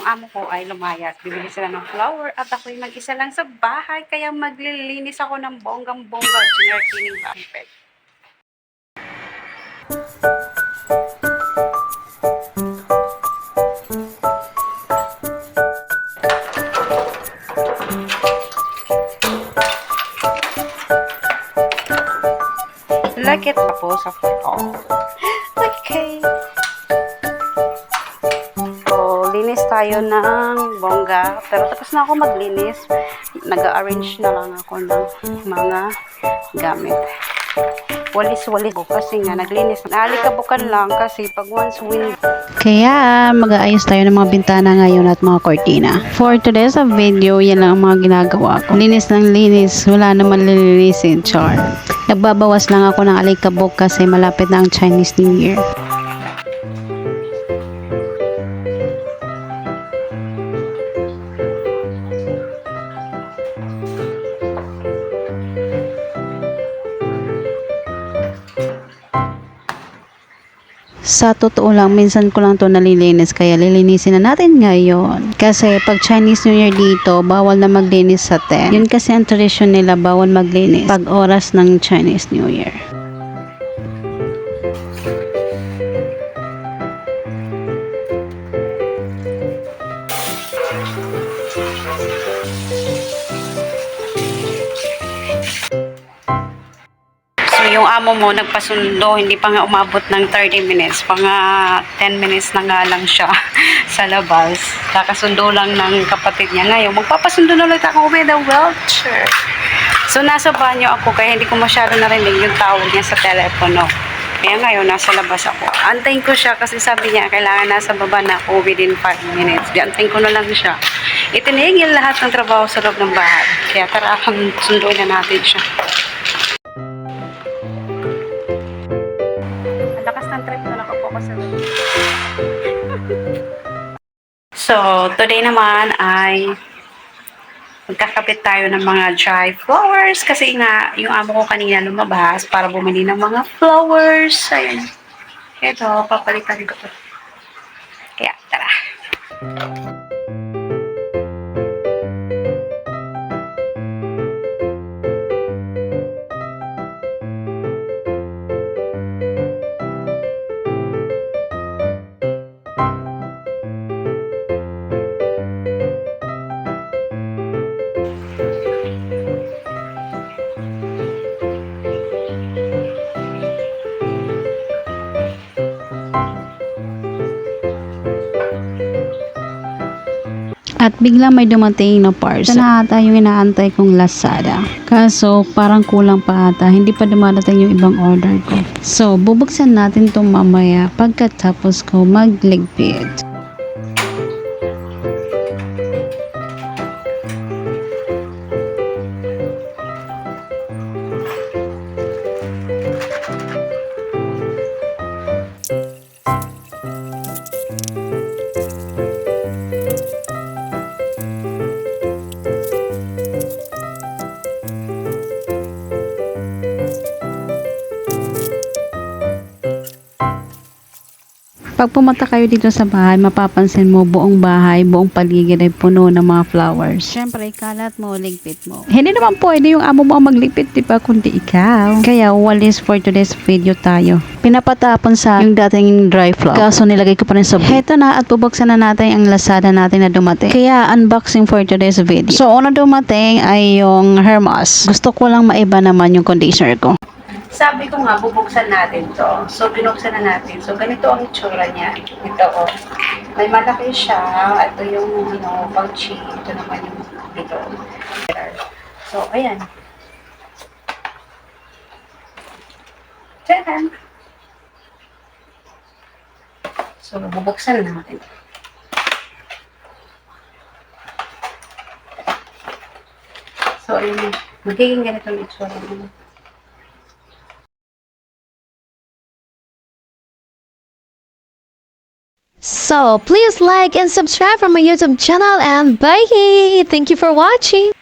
yung amo ko ay lumayas. Bibili sila ng flower at ako'y mag-isa lang sa bahay. Kaya maglilinis ako ng bonggang-bongga. Junior cleaning carpet. Like it po sa oh. Okay. Tayo ng bongga. Pero tapos na ako maglinis. Nag-arrange na lang ako ng mga gamit. Walis-walis ko kasi nga naglinis. Naalikabukan lang kasi pag once wind Kaya mag-aayos tayo ng mga bintana ngayon at mga kortina. For today's video, yan lang ang mga ginagawa ko. Linis ng linis, wala naman lilinisin, char. Nagbabawas lang ako ng alikabok kasi malapit na ang Chinese New Year. Sa totoo lang, minsan ko lang to nalilinis kaya lilinisin na natin ngayon. Kasi pag Chinese New Year dito, bawal na maglinis sa 10. Yun kasi ang tradisyon nila, bawal maglinis pag oras ng Chinese New Year. Yung amo mo nagpasundo, hindi pa nga umabot ng 30 minutes. Mga 10 minutes na nga lang siya sa labas. Kakasundo lang ng kapatid niya. Ngayon, magpapasundo na ulit ako with a wheelchair. So, nasa banyo ako kaya hindi ko masyado narinig yung tawag niya sa telepono. Kaya ngayon, nasa labas ako. Antayin ko siya kasi sabi niya, kailangan nasa baba na ako within 5 minutes. Di, antayin ko na lang siya. Itinigil lahat ng trabaho sa loob ng bahay. Kaya tara, sunduin na natin siya. So, today naman ay magkakapit tayo ng mga dry flowers kasi nga yung amo ko kanina lumabas para bumili ng mga flowers. Ayun. Ito, papalitan ko to. Kaya, tara. At bigla may dumating na parcel. Ito na ata yung inaantay kong Lazada. Kaso parang kulang pa ata. Hindi pa dumadating yung ibang order ko. So bubuksan natin to mamaya pagkatapos ko magligpit. Pag pumunta kayo dito sa bahay, mapapansin mo buong bahay, buong paligid ay puno ng mga flowers. Siyempre, kalat mo, ligpit mo. Hindi naman pwede yung amo mo ang magligpit, di ba? Kundi ikaw. Kaya, walis for today's video tayo. Pinapatapon sa yung dating dry flower. Kaso nilagay ko pa rin sa Heto na at bubuksan na natin ang Lazada natin na dumating. Kaya, unboxing for today's video. So, una dumating ay yung Hermes. Gusto ko lang maiba naman yung conditioner ko. Sabi ko nga, bubuksan natin to. So, binuksan na natin. So, ganito ang itsura niya. Ito, oh. May malaki siya. Ito yung, ano, pouchy. Ito naman yung dito. So, ayan. Tcharan! So, bubuksan na natin. So, ayun. Magiging ganito ang itsura niya. So please like and subscribe for my YouTube channel and bye! Thank you for watching!